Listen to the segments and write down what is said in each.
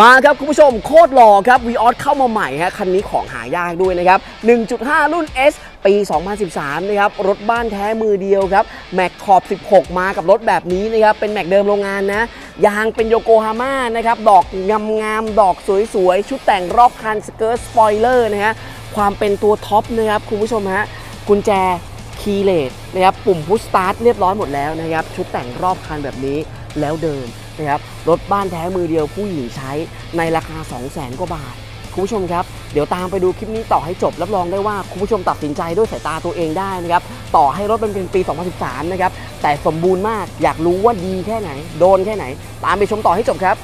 มาครับ คุณผู้ชมโคตรหล่อครับวีออสเข้ามาใหม่ฮะคันนี้ของหายากด้วยนะครับ 1.5 รุ่น S ปี 2013 นะครับ รถบ้านแท้มือเดียวครับ แม็กขอบ 16 มากับรถแบบนี้นะครับ เป็นแม็กเดิมโรงงานนะ ยางเป็นโยโกฮาม่านะครับ ดอกงามๆ ดอกสวยๆ ชุดแต่งรอบคันสเกิร์ตสปอยเลอร์นะฮะความเป็นตัวท็อปนะครับ คุณผู้ชมฮะกุญแจคีย์เลสนะครับปุ่มพุชสตาร์ทเรียบร้อยหมดแล้วนะครับชุดแต่งรอบคันแบบนี้แล้วเดิม นะครับรถบ้านแท้มือเดียวผู้หญิงใช้ในราคา 2 0 0แสนกว่าบาท คุณผู้ชมครับ เดี๋ยวตามไปดูคลิปนี้ต่อให้จบ รับรองได้ว่าคุณผู้ชมตัดสินใจด้วยสายตาตัวเองได้นะครับ ต่อให้รถมันเป็นปี 2013 นะครับ แต่สมบูรณ์มากอยากรู้ว่าดีแค่ไหน โดนแค่ไหน ตามไปชมต่อให้จบครับ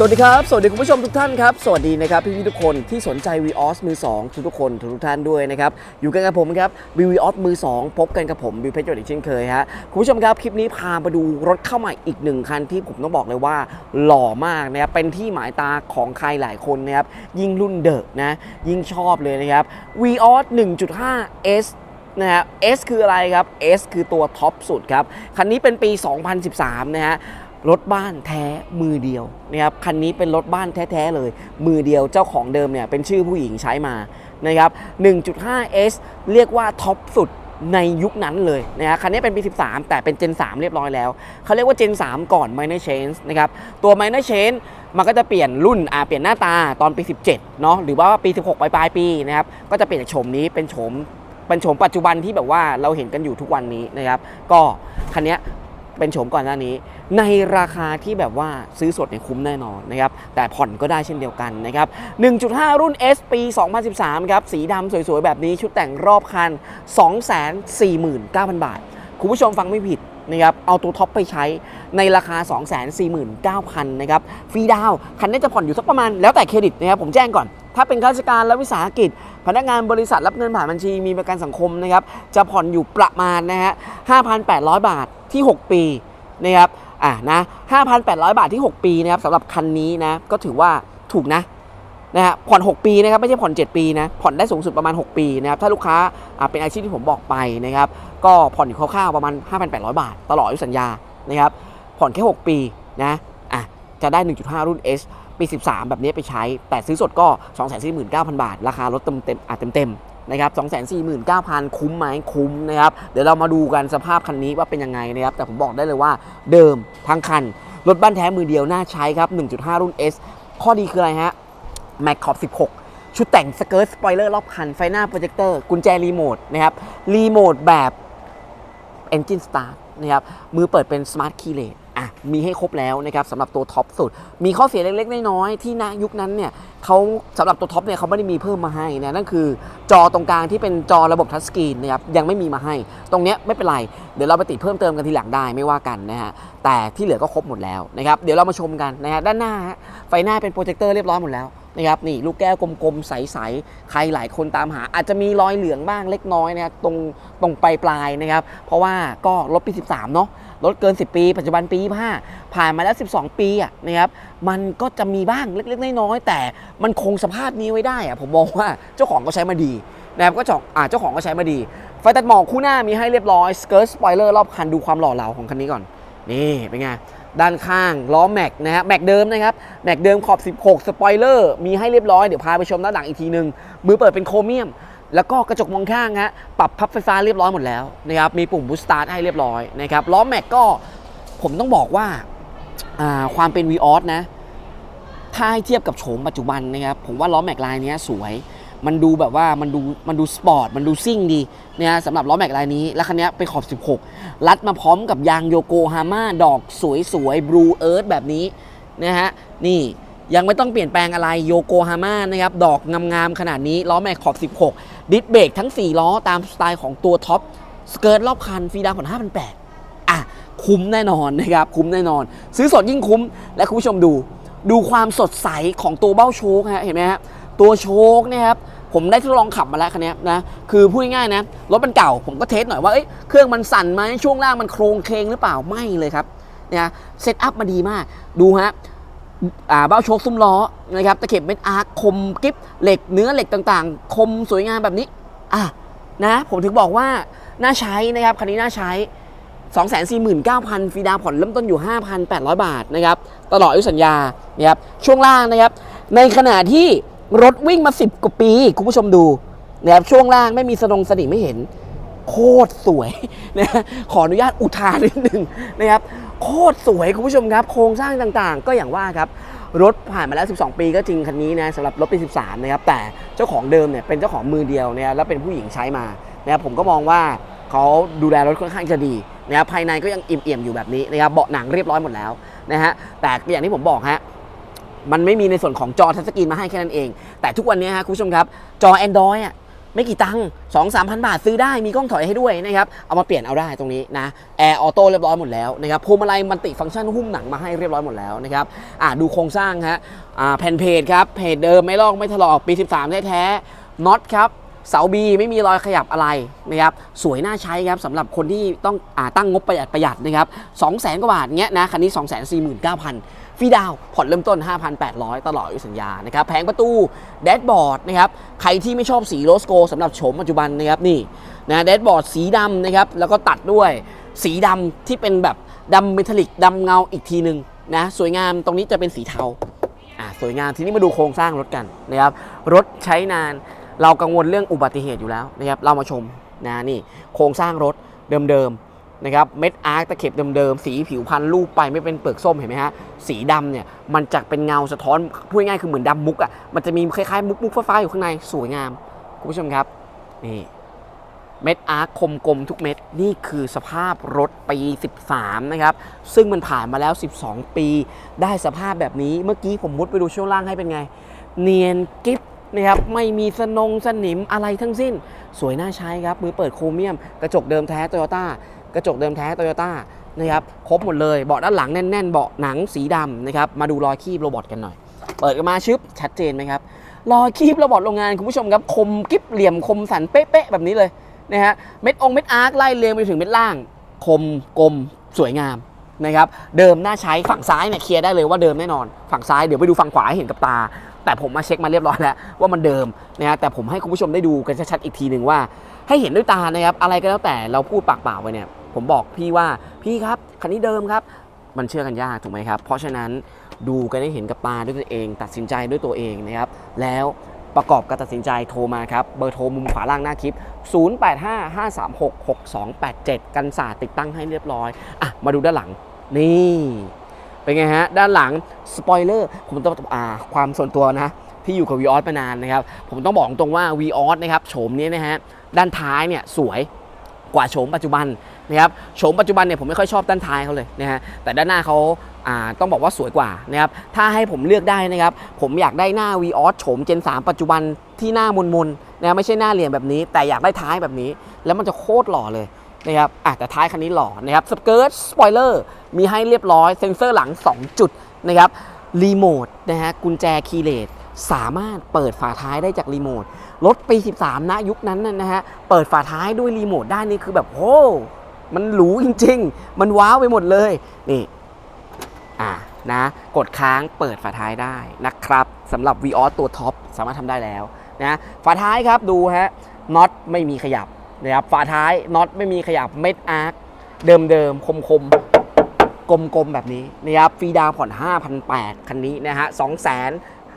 สวัสดีครับ สวัสดีคุณผู้ชมทุกท่านครับ สวัสดีนะครับพี่ๆทุกคนที่สนใจ v ีออสมือ 2 ทุกทุกคนทุกๆท่านด้วยนะครับ อยู่กันกับผมครับวีวีออสมือ 2 พบกันกับผมบิวเพชรจดอีกเช่นเคยฮะคุณผู้ชมครับ คลิปนี้พามาดูรถเข้าใหม่อีกหนึ่งคันที่ผมต้องบอกเลยว่า หล่อมากนะครับ เป็นที่หมายตาของใครหลายคนนะครับ ยิ่งรุ่นเดอะนะ ยิ่งชอบเลยนะครับ v ีออส1.5 S นะครับ S คืออะไรครับ S คือตัวท็อปสุดครับ คันนี้เป็นปี 2013 นะฮะ รถบ้านแท้มือเดียวนะครับคันนี้เป็นรถบ้านแท้ๆเลย มือเดียวเจ้าของเดิมเนี่ยเป็นชื่อผู้หญิงใช้มานะครับ 1.5S เรียกว่าท็อปสุดในยุคนั้นเลยนะฮะคันนี้เป็นปี 13 แต่เป็น Gen 3 เรียบร้อยแล้ว เขาเรียกว่า Gen 3 ก่อน Minor Change นะครับ ตัว Minor Change มันก็จะเปลี่ยนรุ่นอ่าเปลี่ยนหน้าตาตอนปี 17 เนาะหรือว่าปี 16 ปลายๆปีนะครับ ก็จะเปลี่ยนจากโฉมนี้เป็นโฉมเป็นโฉมปัจจุบันที่แบบว่าเราเห็นกันอยู่ทุกวันนี้นะครับ ก็คันนี้ เป็นโฉมก่อนหน้านี้ ในราคาที่แบบว่าซื้อสดเนี่ยคุ้มแน่นอนนะครับแต่ผ่อนก็ได้เช่นเดียวกันนะครับ 1.5 รุ่น S ปี 2013 ครับ สีดำสวยๆ แบบนี้ชุดแต่งรอบคัน 249,000 บาท คุณผู้ชมฟังไม่ผิดนะครับเอาตัวท็อปไปใช้ในราคา 249,000นะครับฟรีดาวน์คันนี้จะผ่อนอยู่สักประมาณแล้วแต่เครดิตนะครับผมแจ้งก่อน ถ้าเป็นข้าราชการและวิสาหกิจ พนักงานบริษัทรับเงินผ่านบัญชีมีประกันสังคมนะครับจะผ่อนอยู่ประมาณนะฮะ5,800 บาทที่ 6 ปีนะครับอะนะ5,800 บาทที่ 6 ปีนะครับสำหรับคันนี้นะก็ถือว่าถูกนะนะฮะผ่อน 6 ปีนะครับไม่ใช่ผ่อน 7 ปีนะผ่อนได้สูงสุดประมาณ 6 ปีนะครับถ้าลูกค้าอ่าเป็นอาชีพที่ผมบอกไปนะครับก็ผ่อนอยู่คร่าวๆประมาณ 5,800 บาท ตลอดอายุสัญญานะครับผ่อนแค่ 6 ปีนะอะ จะได้ 1.5 รุ่น S ปี 13 แบบนี้ไปใช้ แต่ซื้อสดก็ 249,000 บาท ราคารถเต็มเต็มๆอะเต็มๆนะครับ249,000 คุ้มไหมคุ้มนะครับ เดี๋ยวเรามาดูกันสภาพคันนี้ว่าเป็นยังไงนะครับ แต่ผมบอกได้เลยว่าเดิมทั้งคัน รถบ้านแท้มือเดียวน่าใช้ครับ 1.5 รุ่น S ข้อดีคืออะไรฮะแม็กขอบ16ชุดแต่งสเกิร์ตสปอยเลอร์รอบคัน ไฟหน้าโปรเจคเตอร์ กุญแจรีโมทนะครับ รีโมทแบบ Engine Start นะครับ มือเปิดเป็น Smart Keyless อะมีให้ครบแล้วนะครับสำหรับตัวท็อปสุด มีข้อเสียเล็กๆน้อยๆที่ณยุคนั้นเนี่ยเขาสำหรับตัวท็อปเนี่ยเขาไม่ได้มีเพิ่มมาให้นะนั่นคือ จอตรงกลางที่เป็นจอระบบทัชสกรีนนะครับยังไม่มีมาให้ ตรงเนี้ยไม่เป็นไร เดี๋ยวเราไปติดเพิ่มเติมกันทีหลังได้ไม่ว่ากันนะฮะแต่ที่เหลือก็ครบหมดแล้วนะครับเดี๋ยวเรามาชมกันนะฮะด้านหน้าไฟหน้าเป็นโปรเจคเตอร์เรียบร้อยหมดแล้วนะครับนี่ลูกแก้วกลมๆใสๆใครหลายคนตามหา อาจจะมีรอยเหลืองบ้างเล็กน้อยนะครับตรงตรงปลายปลายๆนะครับเพราะว่าก็รถปี13เนาะ รถเกิน 10 ปี ปัจจุบันปี 25 ผ่านมาแล้ว 12 ปีอะนะครับมันก็จะมีบ้างเล็กๆน้อยๆแต่มันคงสภาพนี้ไว้ได้อะผมมองว่าเจ้าของก็ใช้มาดีนะครับก็เจ้าอ่าเจ้าของก็ใช้มาดีไฟตัดหมอกคู่หน้ามีให้เรียบร้อยสเกิร์ตสปอยเลอร์รอบคันดูความหล่อเหลาของคันนี้ก่อนนี่เป็นไงด้านข้างล้อแม็กนะฮะแม็กเดิมนะครับแม็กเดิมขอบ 16 สปอยเลอร์มีให้เรียบร้อยเดี๋ยวพาไปชมด้านหลังอีกทีนึงมือเปิดเป็นโครเมียม แล้วก็กระจกมองข้างฮะปรับพับไฟฟ้าเรียบร้อยหมดแล้วนะครับมีปุ่มบูสต์สตาร์ทให้เรียบร้อยนะครับล้อแม็กก็ผมต้องบอกว่าาความเป็น v ีออสนะถ้าให้เทียบกับโฉมปัจจุบันนะครับผมว่าล้อแม็กลายนี้สวย มันดูแบบว่ามันดูมันดูสปอร์ตมันดูซิ่งดีนะฮะสำหรับล้อแม็กลายนี้ แล้วคันนี้ไปขอบ 16 รัดมาพร้อมกับยางโยโกฮาม่าดอกสวยๆบลูเอิร์ธแบบนี้นะฮะนี่ ยังไม่ต้องเปลี่ยนแปลงอะไรโยโกฮาม่านะครับ ดอกงามๆขนาดนี้ล้อแม็กขอบ 16 ดิสเบรกทั้ง 4 ล้อตามสไตล์ของตัวท็อป สเกิร์ตรอบคันฟรีดาวผ่อน5,800อะ คุ้มแน่นอนนะครับ คุ้มแน่นอน ซื้อสดยิ่งคุ้ม และคุณผู้ชมดู ดูความสดใสของตัวเบ้าโชคฮะเห็นไหมฮะตัวโชคเนี่ยครับผมได้ทดลองขับมาแล้วคันนี้นะ คือพูดง่ายๆนะ รถมันเก่า ผมก็เทสหน่อยว่า เอ้ย เครื่องมันสั่นไหมช่วงล่างมันโครงเคงหรือเปล่า ไม่เลยครับนะเซตอัพมาดีมาก ดูฮะ อ่าเบ้าโชคซุ้มล้อนะครับตะเข็บเม็ดอาร์คคมกริปเหล็กเนื้อเหล็กต่างๆ คมสวยงามแบบนี้อะนะผมถึงบอกว่าน่าใช้นะครับคันนี้น่าใช้ 249,000ฟรีดาวน์ผ่อนเริ่มต้นอยู่ 5,800 บาทนะครับตลอดอายุสัญญานะครับช่วงล่างนะครับ ในขณะที่รถวิ่งมา 10 กว่าปี คุณผู้ชมดูนะครับช่วงล่างไม่มีสนงสนิมไม่เห็น โคตรสวยนะขออนุญาตอุทานนิดนึงนะครับโคตรสวยคุณผู้ชมครับ โครงสร้างต่างๆ ก็อย่างว่าครับรถผ่านมาแล้ว 12 ปีก็จริงคันนี้นะสำหรับรถปี 13 นะครับ แต่เจ้าของเดิมเนี่ยเป็นเจ้าของมือเดียวนะครับแล้วเป็นผู้หญิงใช้มานะครับผมก็มองว่าเขาดูแลรถค่อนข้างจะดีนะครับภายในก็ยังเอี่ยมๆอยู่แบบนี้นะครับเบาะหนังเรียบร้อยหมดแล้วนะฮะแต่อย่างที่ผมบอกฮะมันไม่มีในส่วนของจอทัชสกรีนมาให้แค่นั้นเอง แต่ทุกวันนี้ฮะคุณผู้ชมครับจอ Android อะ ไม่กี่ตังค์สองสามพันบาทซื้อได้มีกล้องถอยให้ด้วยนะครับ เอามาเปลี่ยนเอาได้ตรงนี้นะแอร์ออโต้เรียบร้อยหมดแล้วนะครับพวงมาลัยมันติฟังก์ชันหุ้มหนังมาให้เรียบร้อยหมดแล้วนะครับอะดูโครงสร้างฮะอ่าแผ่นเพจครับเพจเดิมไม่ลอกไม่ถลอกปี 13 แท้ๆน็อตครับเสาบีไม่มีรอยขยับอะไรนะครับสวยน่าใช้ครับสำหรับคนที่ต้องอาตั้งงบประหยัดประหยัดนะครับ2 0 0 0 0 0กว่าบาทเงี้ยนะคันนี้2 4 9 0 0 0 ฟรีดาวผ่อนเริ่มต้น 5,800 ตลอดอายุสัญญานะครับแผงประตูแดชบอร์ดนะครับใครที่ไม่ชอบสีโรสโกสำหรับโฉมปัจจุบันนะครับนี่นะแดชบอร์ดสีดำนะครับแล้วก็ตัดด้วยสีดำที่เป็นแบบดำเมทัลลิกดำเงาอีกทีหนึ่งนะสวยงามตรงนี้จะเป็นสีเทาอะสวยงามทีนี้มาดูโครงสร้างรถกันนะครับรถใช้นานเรากังวลเรื่องอุบัติเหตุอยู่แล้วนะครับเรามาชมนะนี่โครงสร้างรถเดิมๆ นะครับเม็ดอาร์คตะเข็บเดิมๆ สีผิวพันธุ์รูปไปไม่เป็นเปลือกส้มเห็นไหมฮะ สีดำเนี่ย มันจะเป็นเงาสะท้อน พูดง่ายๆคือเหมือนดำมุกอะ มันจะมีคล้ายๆ มุกมุกฟ้าๆ อยู่ข้างในสวยงาม คุณผู้ชมครับ นี่เม็ดอาร์คคมกลมทุกเม็ด นี่คือสภาพรถปี 13 นะครับ ซึ่งมันผ่านมาแล้ว 12 ปี ได้สภาพแบบนี้เมื่อกี้ผมมุดไปดูช่วงล่างให้เป็นไง เนียนกิฟนะครับไม่มีสนงสนิมอะไรทั้งสิ้น สวยน่าใช้ครับมือเปิดโครเมียม กระจกเดิมแท้โตโยต้า กระจกเดิมแท้โตโยต้านะครับครบหมดเลยเบาะด้านหลังแน่นๆเบาะหนังสีดำนะครับมาดูรอยคีบโรบอทกันหน่อย เปิดกันมาชึบชัดเจนไหมครับรอยคีบโรบอทโรงงานคุณผู้ชมครับคมกิฟเหลี่ยมคมสันเป๊ะๆแบบนี้เลยนะฮะเม็ดองเม็ดอาร์คไล่เรียงไปถึงเม็ดล่าง คมกลมสวยงามนะครับเดิมน่าใช้ฝั่งซ้ายเนี่ยเคลียร์ได้เลยว่าเดิมแน่นอน ฝั่งซ้ายเดี๋ยวไปดูฝั่งขวาให้เห็นกับตา แต่ผมมาเช็คมาเรียบร้อยแล้วว่ามันเดิมนะฮะแต่ผมให้คุณผู้ชมได้ดูกันชัดๆอีกทีหนึ่งว่า ให้เห็นด้วยตานะครับอะไรก็แล้วแต่เราพูดปากเปล่าไปเนี่ย ผมบอกพี่ว่าพี่ครับคันนี้เดิมครับ มันเชื่อกันยากถูกไหมครับ เพราะฉะนั้นดูกันให้เห็นกับตาด้วยตัวเอง ตัดสินใจด้วยตัวเองนะครับ แล้วประกอบการตัดสินใจโทรมาครับ เบอร์โทรมุมขวาล่างหน้าคลิป 0855366287 กันศาสตร์ติดตั้งให้เรียบร้อย อะ มาดูด้านหลัง นี่ เป็นไงฮะ ด้านหลัง สปอยเลอร์ ผมต้องอ่า ความส่วนตัวนะ ที่อยู่กับ v ีออสมานานนะครับ ผมต้องบอกตรงว่า v ีออสนะครับ โฉมนี้นะฮะ ด้านท้ายเนี่ยสวย กว่าโฉมปัจจุบันนะครับโฉมปัจจุบันเนี่ยผมไม่ค่อยชอบด้านท้ายเขาเลยนะฮะแต่ด้านหน้าเขาต้องบอกว่าสวยกว่านะครับถ้าให้ผมเลือกได้นะครับผมอยากได้หน้า v ีออสโฉม Gen 3 ปัจจุบันที่หน้ามนๆนะไม่ใช่หน้าเหลี่ยมแบบนี้ แต่อยากได้ท้ายแบบนี้ แล้วมันจะโคตรหล่อเลยนะครับอะแต่ท้ายคันนี้หล่อนะครับสเกิร์ตสปอยเลอร์มีให้เรียบร้อยเซ็นเซอร์หลัง 2 จุดนะครับรีโมทนะฮะกุญแจคีย์เลส สามารถเปิดฝาท้ายได้จากรีโมทรถปี 13 นะยุคนั้นนะฮะเปิดฝาท้ายด้วยรีโมทได้นี่คือแบบโอ้มันหรูจริง ๆ มันว้าวไปหมดเลยนี่อ่านะกดค้างเปิดฝาท้ายได้นะครับสำหรับ v ีออตัวท็อปสามารถทำได้แล้วนะฝาท้ายครับดูฮะน็อตไม่มีขยับนะครับฝาท้ายน็อตไม่มีขยับเม็ดอาร์คเดิมๆคมๆกลมๆแบบนี้นะครับฟีดาวน์ผ่อน 5,800คันนี้นะฮะ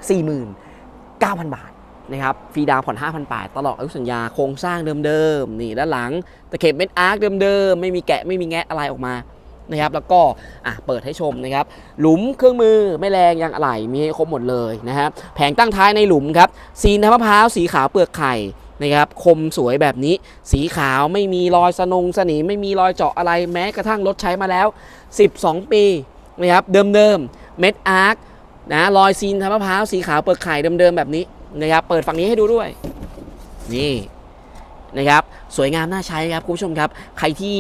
49,000 บาทนะครับฟรีดาวน์ผ่อน 5,800 ตลอดอายุสัญญาโครงสร้างเดิมๆนี่ด้านหลังตะเข็บเม็ดอาร์คเดิมๆ ไม่มีแกะไม่มีแงะอะไรออกมานะครับแล้วก็อะเปิดให้ชมนะครับหลุมเครื่องมือไม่แรงยางอะไหล่มีให้ครบหมดเลยนะครับแผงตั้งท้ายในหลุมครับซีนทางมะพร้าวสีขาวเปลือกไข่นะครับคมสวยแบบนี้สีขาวไม่มีรอยสนงสนิมไม่มีรอยเจาะอะไรแม้กระทั่งรถใช้มาแล้ว 12 ปีนะครับเดิมๆเม็ดอาร์ค นะรอยซีนทางมะพร้าวสีขาวเปลือกไข่เดิมๆแบบนี้นะครับเปิดฝั่งนี้ให้ดูด้วย นี่นะครับสวยงามน่าใช้ครับคุณผู้ชมครับ ใครที่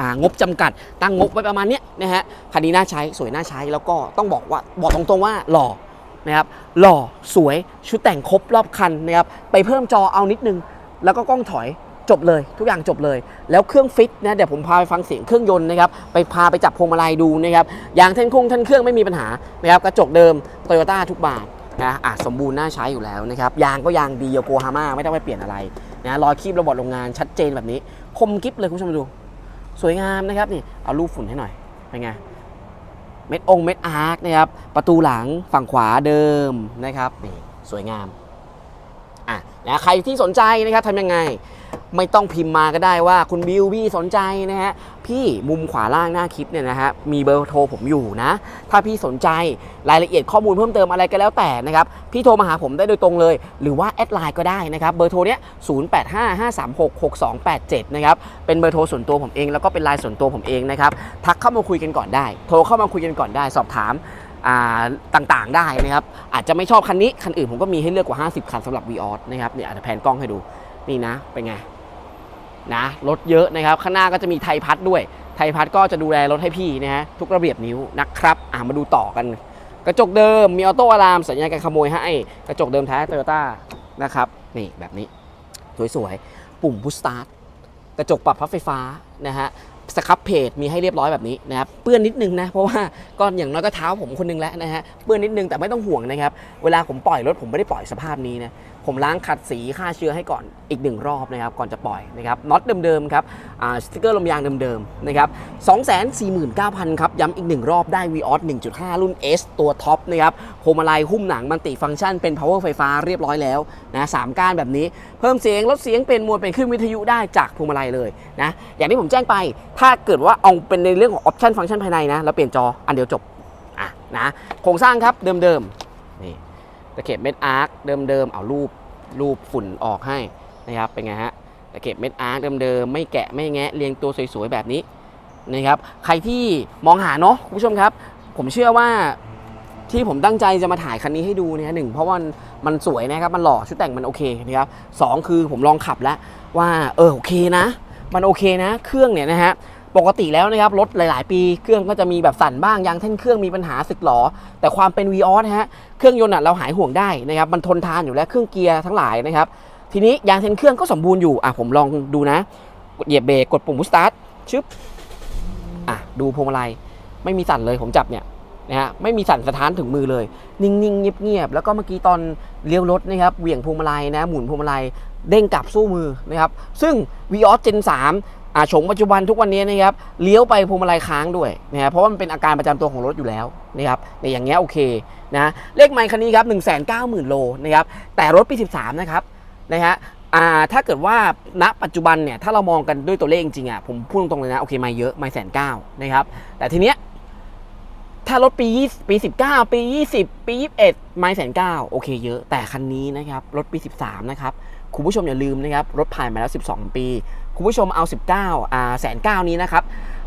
องบจำกัดตั้งงบไว้ประมาณเนี้ยนะฮะคันนี้น่าใช้สวยน่าใช้แล้วก็ต้องบอกว่าบอกตรงๆว่าหล่อนะครับหล่อสวยชุดแต่งครบรอบคันนะครับไปเพิ่มจอเอานิดนึง แล้วก็กล้องถอย จบเลยทุกอย่างจบเลย แล้วเครื่องฟิตนะเดี๋ยวผมพาไปฟังเสียงเครื่องยนต์นะครับไปพาไปจับพวงมาลัยดูนะครับยางเทนคงเทนเครื่องไม่มีปัญหานะครับกระจกเดิมโตโยต้าทุกบานนะอะสมบูรณ์น่าใช้อยู่แล้วนะครับยางก็ยางดีโยโกฮาม่าไม่ต้องไปเปลี่ยนอะไรนะรอยคีบระบบโรงงานชัดเจนแบบนี้ คมกิฟเลยคุณผู้ชมดู สวยงามนะครับนี่เอารูปฝุ่นให้หน่อยเป็นไงเม็ดองเม็ดอาร์คนะครับประตูหลังฝั่งขวาเดิมนะครับนี่สวยงามอะนะใครที่สนใจนะครับทำยังไง ไม่ต้องพิมพ์มาก็ได้ว่าคุณบิวพี่สนใจนะฮะพี่มุมขวาล่างหน้าคลิปเนี่ยนะฮะมีเบอร์โทรผมอยู่นะ ถ้าพี่สนใจรายละเอียดข้อมูลเพิ่มเติมอะไรก็แล้วแต่นะครับพี่โทรมาหาผมได้โดยตรงเลย หรือว่าแอดไลน์ก็ได้นะครับเบอร์โทรเนี้ย0855366287นะครับเป็นเบอร์โทรส่วนตัวผมเองแล้วก็เป็นไลน์ส่วนตัวผมเองนะครับทักเข้ามาคุยกันก่อนได้ โทรเข้ามาคุยกันก่อนได้ สอบถามต่างๆได้นะครับอาจจะไม่ชอบคันนี้ คันอื่นผมก็มีให้เลือกกว่า 50 คันสำหรับ v ีออสนะครับเนี่ยอาจจะแพนกล้องให้ดูนี่นะ เป็นไง นะรถเยอะนะครับ ข้างหน้าก็จะมีไทยพัดด้วย ไทยพัดก็จะดูแลรถให้พี่นะฮะทุกระเบียบนิ้วนะครับอ่ามาดูต่อกัน กระจกเดิมมีออโต้อะลามสัญญาณการขโมยให้กระจกเดิมแท้โตโยต้านะครับนี่แบบนี้สวยๆปุ่มพุชสตาร์ทกระจกปรับพับไฟฟ้านะฮะ สครับเพจมีให้เรียบร้อยแบบนี้นะครับเปื้อนนิดนึงนะเพราะว่าก็อย่างน้อยก็เท้าผมคนนึงแล้วนะฮะเปื้อนนิดนึงแต่ไม่ต้องห่วงนะครับเวลาผมปล่อยรถผมไม่ได้ปล่อยสภาพนี้นะผมล้างขัดสีฆ่าเชื้อให้ก่อนอีกหนึ่งรอบนะครับก่อนจะปล่อยนะครับน็อตเดิมๆครับสติกเกอร์ลมยางเดิมๆนะครับ249,000ครับย้ำอีกหนึ่งรอบได้ v ีออส1.5รุ่น S ตัวท็อปนะครับพวงมาลัยหุ้มหนังมันติฟังก์ชันเป็น power ไฟฟ้าเรียบร้อยแล้วนะสามก้านแบบนี้ เพิ่มเสียงลดเสียงเป็นมวลเป็นขึ้นวิทยุได้จากพวงมาลัยเลยนะอย่างที่ผมแจ้งไป ถ้าเกิดว่าเอาเป็นในเรื่องของออปชันฟังก์ชันภายในนะแล้วเปลี่ยนจออันเดียวจบอะนะโครงสร้างครับเดิมๆนี่ตะเข็บเม็ดอาร์คเดิมๆเอารูปรูปฝุ่นออกให้นะครับเป็นไงฮะตะเก็บเม็ดอาร์คเดิมๆไม่แกะไม่แงะเรียงตัวสวยๆแบบนี้นะครับใครที่มองหาเนาะคุณผู้ชมครับ ผมเชื่อว่า ที่ผมตั้งใจจะมาถ่ายคันนี้ให้ดูเนี่ยหนึ่งเพราะว่ามันสวยนะครับ มันหล่อชุดแต่งมันโอเคนะครับสองคือผมลองขับแล้วว่าเออโอเคนะ มันโอเคนะ เครื่องเนี่ยนะฮะปกติแล้วนะครับรถหลาย ๆ ปีเครื่องก็จะมีแบบสั่นบ้างยางแท่นเครื่องมีปัญหาสึกหรอแต่ความเป็น v ีออสฮะเครื่องยนต์เราหายห่วงได้นะครับมันทนทานอยู่แล้วเครื่องเกียร์ทั้งหลายนะครับทีนี้ยางเทนเครื่องก็สมบูรณ์อยู่อะผมลองดูนะกดเหยียบเบรกกดปุ่มสตาร์ทชึบอะดูพวงมาลัยไม่มีสั่นเลยผมจับเนี่ย นะฮะไม่มีสั่นสะท้านถึงมือเลย นิ่งๆ เงียบๆ แล้วก็เมื่อกี้ตอนเลี้ยวรถนะครับเหวี่ยงพวงมาลัยนะหมุนพวงมาลัยเด้งกลับสู้มือนะครับซึ่ง v ีออสเจน3อ่าโฉมปัจจุบันทุกวันนี้นะครับเลี้ยวไปพวงมาลัยค้างด้วยนะฮะเพราะว่ามันเป็นอาการประจำตัวของรถอยู่แล้วนะครับในอย่างเงี้ยโอเคนะเลขไมค์คันนี้ครับ1 9 0 0 0 0โลนะครับแต่รถปี13นะครับนะฮะอ่าถ้าเกิดว่าณปัจจุบันเนี่ยถ้าเรามองกันด้วยตัวเลขจริงๆอะผมพูดตรงๆเลยนะโอเคไม่เยอะไม่แสนเก้านะครับแต่ทีเนี้ย ถ้ารถปีปี 19 ปี 20 ปี 21 ไม่แสนเก้าโอเคเยอะ แต่คันนี้นะครับ รถปี 13 นะครับ คุณผู้ชมอย่าลืมนะครับ รถผ่านมาแล้ว 12 ปี คุณผู้ชมเอา 19อ่าแสนเก้านี้นะครับ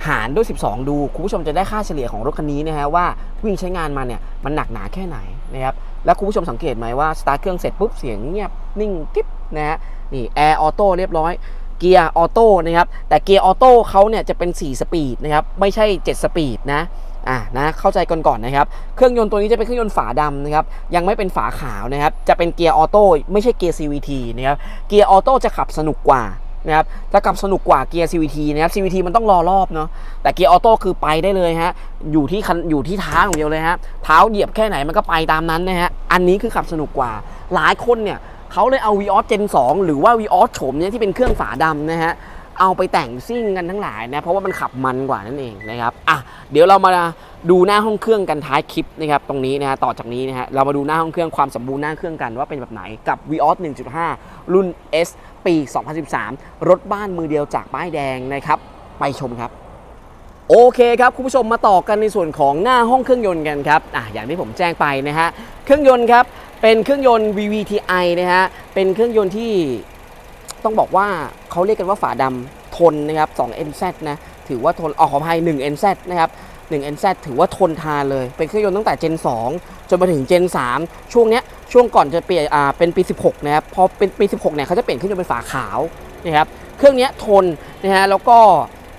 หารด้วย 12 ดู คุณผู้ชมจะได้ค่าเฉลี่ยของรถคันนี้นะฮะว่าวิ่งใช้งานมาเนี่ย มันหนักหนาแค่ไหนนะครับ แล้วคุณผู้ชมสังเกตไหมว่าสตาร์ทเครื่องเสร็จปุ๊บเสียงเงียบนิ่งกิ๊บนะฮะ นี่แอร์ออโต้เรียบร้อยเกียร์ออโต้นะครับ แต่เกียร์ออโต้เขาเนี่ยจะเป็น 4 สปีดนะครับ ไม่ใช่ 7 สปีดนะ อ่านะเข้าใจกันก่อนนะครับ เครื่องยนต์ตัวนี้จะเป็นเครื่องยนต์ฝาดำนะครับ ยังไม่เป็นฝาขาวนะครับ จะเป็นเกียร์ออโต้ไม่ใช่เกียร์ CVT นะครับ เกียร์ออโต้จะขับสนุกกว่านะครับจะขับสนุกกว่าเกียร์ CVT นะครับ CVT มันต้องรอรอบเนาะ แต่เกียร์ออโต้คือไปได้เลยฮะ อยู่ที่คันอยู่ที่เท้าอย่างเดียวเลยฮะ เท้าเหยียบแค่ไหนมันก็ไปตามนั้นนะฮะ อันนี้คือขับสนุกกว่า หลายคนเนี่ยเขาเลยเอา v ีออส Gen 2หรือว่า v ีออสโฉมเนี่ยที่เป็นเครื่องฝาดำนะฮะ เอาไปแต่งซิ่งกันทั้งหลายนะเพราะว่ามันขับมันกว่านั่นเองนะครับอะเดี๋ยวเรามาดูหน้าห้องเครื่องกันท้ายคลิปนะครับตรงนี้นะฮะต่อจากนี้นะฮะเรามาดูหน้าห้องเครื่องความสมบูรณ์หน้าเครื่องกันว่าเป็นแบบไหนกับ v ีออส1.5 รุ่น S ปี 2013 รถบ้านมือเดียวจากป้ายแดงนะครับ ไปชมครับโอเคครับคุณผู้ชมมาต่อกันในส่วนของหน้าห้องเครื่องยนต์กันครับอะอย่างที่ผมแจ้งไปนะฮะเครื่องยนต์ครับเป็นเครื่องยนต์ VVTi นะฮะเป็นเครื่องยนต์ที่ ต้องบอกว่าเขาเรียกกันว่าฝาดำทนนะครับ2 NZ นะถือว่าทนออกขออภัย1 NZ นะครับ1 NZ ถือว่าทนทานเลย เป็นเครื่องยนต์ตั้งแต่ Gen 2 จนมาถึง Gen 3 ช่วงเนี้ยช่วงก่อนจะเปลี่ยนอ่าเป็นปี 16 นะครับ พอเป็นปี 16 เนี่ยเขาจะเปลี่ยนเครื่องยนต์เป็นฝาขาวนะครับ เครื่องเนี้ยทนนะฮะแล้วก็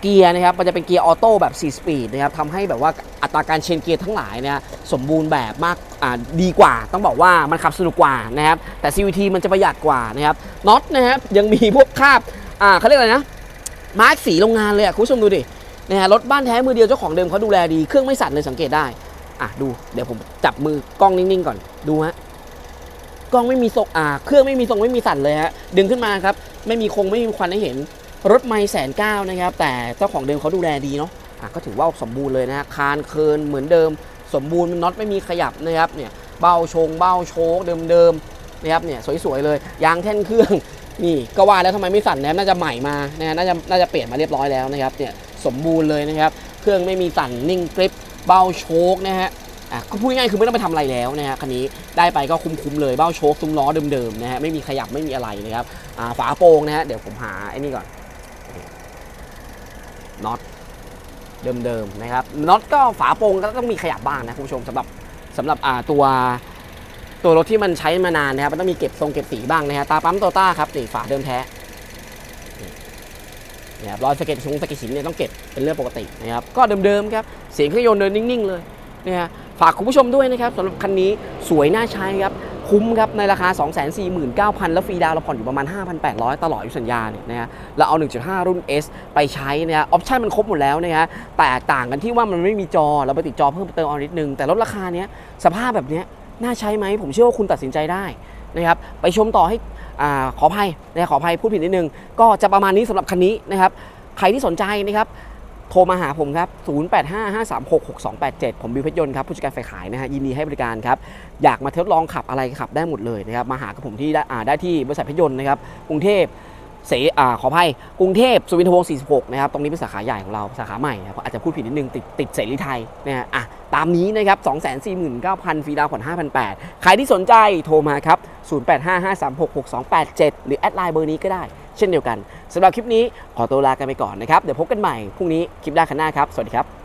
เกียร์นะครับมันจะเป็นเกียร์ออโต้แบบ4สปีดนะครับทำให้แบบว่าอัตราการเชนเกียร์ทั้งหลายเนี่ยสมบูรณ์แบบมากอ่าดีกว่า ต้องบอกว่ามันขับสนุกกว่านะครับแต่ CVT มันจะประหยัดกว่านะครับน็อตนะครับยังมีพวกคาบอ่าเขาเรียกอะไรนะมาร์กสีโรงงานเลยอะคุณผู้ชมดูดินะฮะรถบ้านแท้มือเดียวเจ้าของเดิมเขาดูแลดีเครื่องไม่สั่นเลยสังเกตได้อะดูเดี๋ยวผมจับมือกล้องนิ่งๆก่อนดูฮะกล้องไม่มีทรงอ่าเครื่องไม่มีทรงไม่มีสั่นเลยฮะดึงขึ้นมาครับไม่มีคงไม่มีควันให้เห็น รถไม่แสนเก้านะครับ แต่เจ้าของเดิมเขาดูแลดีเนาะะก็ถือว่าสมบูรณ์เลยนะฮะคานเคินเหมือนเดิม สมบูรณ์น็อตไม่มีขยับนะครับเนี่ยเบ้าชงเบ้าโชคเดิมๆนะครับเนี่ยสวยๆเลยยางแท่นเครื่องนี่ก็ว่าแล้วทำไมไม่สั่นนะน่าจะใหม่มานะฮะน่าจะน่าจะเปลี่ยนมาเรียบร้อยแล้วนะครับเนี่ยสมบูรณ์เลยนะครับเครื่องไม่มีสั่นนิ่งกริปเบ้าโชคนะฮะอะก็พูดง่ายๆคือไม่ต้องไปทำอะไรแล้วนะฮะคันนี้ได้ไปก็คุ้มๆเลยเบ้าโชคซุ้มล้อเดิมๆนะฮะไม่มีขยับไม่มีอะไรนะครับอ่าฝาโปร่งนะฮะเดี๋ยวผมหาไอ้นี่ก่อน น็อตเดิมๆนะครับน็อตก็ฝาโปร่งก็ต้องมีขยับบ้างนะคุณผู้ชมสำหรับสำหรับอ่าตัวตัวรถที่มันใช้มานานนะครับมันต้องมีเก็บทรงเก็บสีบ้างนะฮะตาปั๊มโตต้าครับนี่ฝาเดิมแท้นะครับรอยสะเก็ตชงสะเก็ตหินเนี่ยต้องเก็บเป็นเรื่องปกตินะครับก็เดิมๆครับเสียงเครื่องยนต์เดินนิ่งๆเลยนะฮะฝากคุณผู้ชมด้วยนะครับสำหรับคันนี้สวยน่าใช้ครับ คุ้มครับ ในราคา 249,000 แล้วฟรีดาวเราผ่อนอยู่ประมาณ 5,800 ตลอดอายุสัญญาเนี่ยนะฮะเราเอา 1.5 รุ่น S ไปใช้นะฮะออปชั่นมันครบหมดแล้วนะฮะแต่ต่างกันที่ว่ามันไม่มีจอ เราไปติดจอเพิ่มเติมเอานิดนึง แต่ลดราคาเนี้ยสภาพแบบเนี้ยน่าใช้ไหมผมเชื่อว่าคุณตัดสินใจได้นะครับไปชมต่อให้อ่าขออภัยนะขออภัยพูดผิดนิดนึง ก็จะประมาณนี้สำหรับคันนี้นะครับใครที่สนใจนะครับ โทรมาหาผมครับ 0855366287 ผมบิวเพชรยนต์ครับ ผู้จัดการฝ่ายขายนะฮะยินดีให้บริการครับ อยากมาทดลองขับอะไรขับได้หมดเลยนะครับ มาหากับผมที่ได้อ่าได้ที่บริษัทเพชรยนต์นะครับกรุงเทพเสอ่าขออภัยกรุงเทพสุวินทวงศ์46 นะครับ ตรงนี้เป็นสาขาใหญ่ของเราสาขาใหม่นะครับอาจจะพูดผิดนิดนึง ติดติดเสรีไทยนะฮะอะตามนี้นะครับ 249,000 ฟรีดาวน์ผ่อน5,800 ใครที่สนใจโทรมาครับ 0855366287 หรือแอดไลน์เบอร์นี้ก็ได้ เช่นเดียวกันสำหรับคลิปนี้ขอตัวลากันไปก่อนนะครับเดี๋ยวพบกันใหม่พรุ่งนี้คลิปหน้างหน้าครับสวัสดีครับ